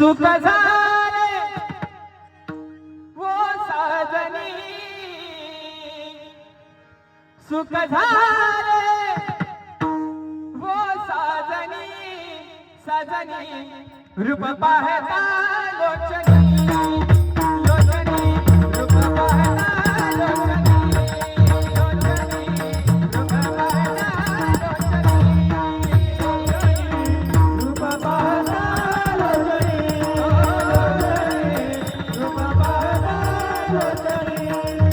सुख झाले. वो साजनी. सुख झाले. वो साजनी सजनी. रूप पाहता लोचनी. Música